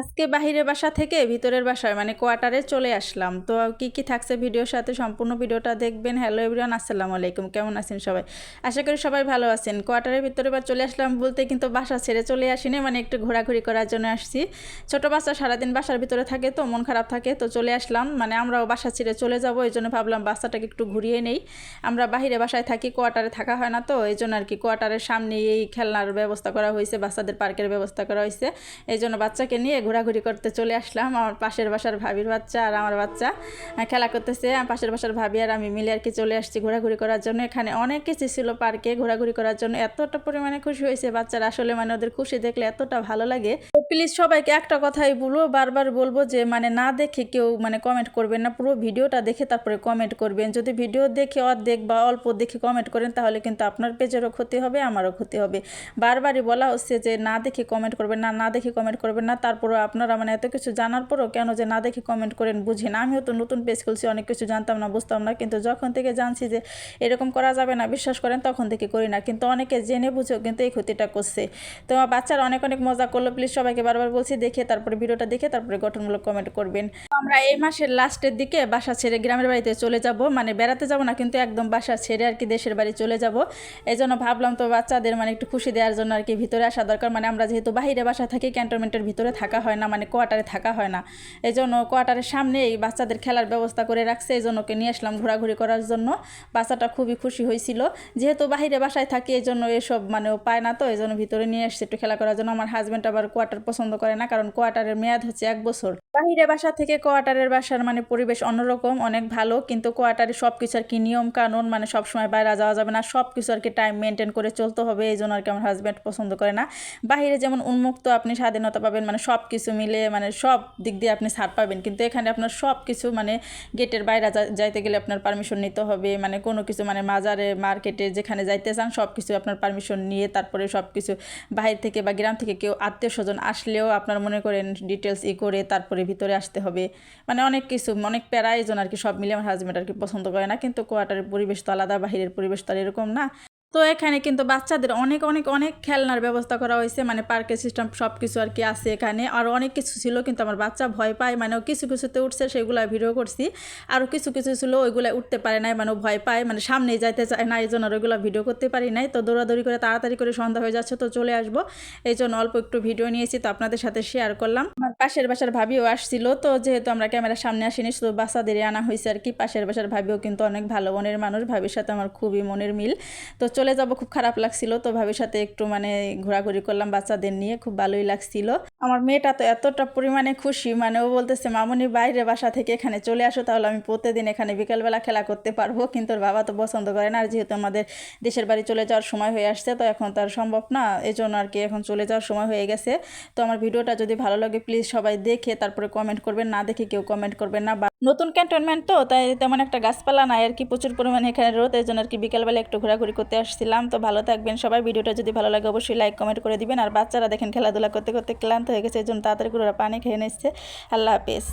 আজকে বাহিরের বাসা থেকে ভিতরের বাসায় মানে কোয়ার্টারে চলে আসলাম। তো কি কি থাকছে ভিডিওর সাথে? সম্পূর্ণ ভিডিওটা দেখবেন। হ্যালো এভরিওয়ান, আসসালামু আলাইকুম। কেমন আছেন সবাই? আশা করি সবাই ভালো আছেন। কোয়ার্টারের ভিতরে বা চলে আসলাম বলতে কিন্তু বাসা ছেড়ে চলে আসিনি মানে একটু ঘোরাঘুরি করার জন্য আসছি। ছোট বাচ্চা সারাদিন বাসার ভিতরে থাকে তো, মন খারাপ থাকে, তো চলে আসলাম। মানে আমরাও বাসা ছেড়ে চলে যাব, এই জন্য ভাবলাম বাচ্চাটাকে একটু ঘুরিয়ে নেই। আমরা বাহিরে বাসায় থাকি, কোয়ার্টারে থাকা হয় না তো, এই জন্য আর কি কোয়ার্টারের সামনে এই খেলনার ব্যবস্থা করা হয়েছে, বাচ্চাদের পার্কের ব্যবস্থা করা হয়েছে। এই জন্য বাচ্চাকে নিয়ে ঘোরাঘুরি করতে চলে আসলাম। আমার পাশের বাসার ভাবির বাচ্চা আর আমার বাচ্চা খেলা করতেছে। পাশের বাসার ভাবি আর আমি মিলে আর কি চলে আসছি ঘোরাঘুরি করার জন্য। এখানে অনেক কিছু ছিল পার্কে ঘোরাঘুরি করার জন্য। এতটা পরিমাণে খুশি হয়েছে বাচ্চারা। আসলে মানে ওদের খুশি দেখলে এতটা ভালো লাগে। তো প্লিজ সবাইকে একটা কথাই বলব বারবার বলব যে মানে না দেখে কেউ মানে কমেন্ট করবেন না। পুরো ভিডিওটা দেখে তারপরে কমেন্ট করবেন। যদি ভিডিও দেখে অর্ধেক বা অল্প দেখে কমেন্ট করেন, তাহলে কিন্তু আপনার পেজেরও ক্ষতি হবে, আমারও ক্ষতি হবে। বারবারই বলা হচ্ছে যে না দেখে কমেন্ট করবেন না না দেখে কমেন্ট করবেন না। তারপরও আপনারা মানে এত কিছু জানার পরও কেন যে না দেখে কমেন্ট করেন বুঝি না আমিও তো নতুন পেজ খুলছি, অনেক কিছু জানতাম না, বুঝতাম না। কিন্তু যখন থেকে জানছি যে এরকম করা যাবে না, বিশ্বাস করেন, তখন থেকে করি না। কিন্তু অনেকে জেনে বুঝেও কিন্তু এই ক্ষতিটা করছে। তো বাচ্চারা অনেক অনেক মজা করল। প্লিজ সবাইকে বারবার বলছি, দেখে তারপরে ভিডিওটা দেখে তারপরে গঠনমূলক কমেন্ট করবেন। আমরা এই মাসের লাস্টের দিকে বাসা ছেড়ে গ্রামের বাড়িতে চলে যাব। মানে বেড়াতে যাব না, কিন্তু একদম বাসা ছেড়ে আর কি দেশের বাড়ি চলে যাব। এই জন্য ভাবলাম তো বাচ্চাদের মানে একটু খুশি দেওয়ার জন্য আর কি ভিতরে আসা দরকার। মানে আমরা যেহেতু বাইরে বাসা থাকি, ক্যান্টনমেন্টের ভিতরে থাকা হয় না মানে কোয়ার্টারে থাকা হয় না। এই জন্য কোয়ার্টারের সামনে এই বাচ্চাদের খেলার ব্যবস্থা করে রাখছে। এই জন্য ওকে নিয়ে আসলাম ঘোরাঘুরি করার জন্য। বাচ্চাটা খুবই খুশি হয়েছিল। যেহেতু বাহিরে বাসায় থাকি এই জন্য এসব মানে পায় না তো এই জন্য ভিতরে নিয়ে এসছে একটু খেলা করার জন্য। আমার হাজব্যান্ড আবার কোয়ার্টার পছন্দ করে না, কারণ কোয়ার্টারের মেয়াদ হচ্ছে এক বছর। বাহিরে বাসা থেকে কোয়ার্টারের বাসার মানে পরিবেশ অন্যরকম, অনেক ভালো। কিন্তু কোয়ার্টারে সব কিছু আর কি নিয়ম কানুন মানে সব সময় বাইরে যাওয়া যাবে না। সব কিছু আর কি টাইম মেনটেন করে চলতে হবে, এই জন্য আর কি আমার হাজব্যান্ড পছন্দ করে না। বাহিরে যেমন উন্মুক্ত, আপনি স্বাধীনতা পাবেন মানে সব কিছু মিলে মানে সব দিক দিয়ে আপনি ছাড় পাবেন। কিন্তু এখানে আপনার সব কিছু মানে গেটের বাইরে যাইতে গেলে আপনার পারমিশন নিতে হবে। মানে কোনো কিছু মানে মাজারে মার্কেটে যেখানে যাইতে চান সব কিছু আপনার পারমিশন নিয়ে তারপরে সব কিছু বাহির থেকে বা গ্রাম থেকে কেউ আত্মীয় স্বজন আসলেও আপনার মনে করেন ডিটেলস ই করে তারপরে ভিতরে আসতে হবে। মানে অনেক কিছু, অনেক প্যারা আর কি সব মিলে আমার হাজব্যান্ড আর কি পছন্দ করে না। কিন্তু কোয়ার্টারের পরিবেশ তো আলাদা, বাহিরের পরিবেশ তো আর এরকম না। তো এখানে কিন্তু বাচ্চাদের অনেক অনেক অনেক খেলনার ব্যবস্থা করা হয়েছে। মানে পার্কের সিস্টেম সব কিছু আর কি আছে এখানে। আর অনেক কিছু ছিল, কিন্তু আমার বাচ্চা ভয় পায়। মানে কিছু কিছুতে উঠছে, সেগুলো ভিডিও করছি। আরও কিছু কিছু ছিল, ওইগুলো উঠতে পারে নাই মানে ভয় পায়। মানে সামনে যাইতে চায় না এই জন্য আর ওইগুলো ভিডিও করতে পারি নাই। তো দৌড়াদৌড়ি করে তাড়াতাড়ি করে সন্ধ্যা হয়ে যাচ্ছে, তো চলে আসব। এই জন্য অল্প একটু ভিডিও নিয়েছি, তো আপনাদের সাথে শেয়ার করলাম। আমার পাশের বাসার ভাবিও আসছিল, তো যেহেতু আমরা ক্যামেরার সামনে আসিনি, শুধু বাচ্চাদেরই আনা হয়েছে আর কি। পাশের বাসার ভাবিও কিন্তু অনেক ভালো মনের মানুষ। ভাবির সাথে আমার খুবই মনের মিল। তো চলে যাব, খুব খারাপ লাগছিল তো ভাবির সাথে একটু মানে ঘোরাঘুরি করলাম বাচ্চাদের নিয়ে, খুব ভালোই লাগছিল। আমার মেয়েটা তো এতটা পরিমাণে খুশি মানে ও বলতেছে, মামুনি, বাইরে বাসা থেকে এখানে চলে আসো, তাহলে আমি প্রতিদিন এখানে বিকেলবেলা খেলা করতে পারব। কিন্তু ওর বাবা তো পছন্দ করে না, আর যেহেতু আমাদের দেশের বাড়ি চলে যাওয়ার সময় হয়ে আসছে, তো এখন তার সম্ভব না এই জন্য আর কি এখন চলে যাওয়ার সময় হয়ে গেছে। তো আমার ভিডিওটা যদি ভালো লাগে প্লিজ সবাই দেখে, তারপরে কমেন্ট করবেন, না দেখে কেউ কমেন্ট করবেন না। বা নতুন ক্যান্টনমেন্ট তো, তাই তেমন একটা গাছপালা নাই, আর কি প্রচুর পরিমাণে এখানে রোদ এই জন্য আর কি বিকেলবেলা একটু ঘোরাঘুরি করতে আসছিলাম। তো ভালো থাকবেন সবাই, ভিডিওটা যদি ভালো লাগে, অবশ্যই লাইক কমেন্ট করে দিবেন। আর বাচ্চারা দেখেন খেলাধুলা করতে করতে ক্লান্ত হয়ে গেছে এই জন্য তাড়াতাড়ি করে পানি খেয়ে নিচ্ছে। আল্লাহ হাফেজ।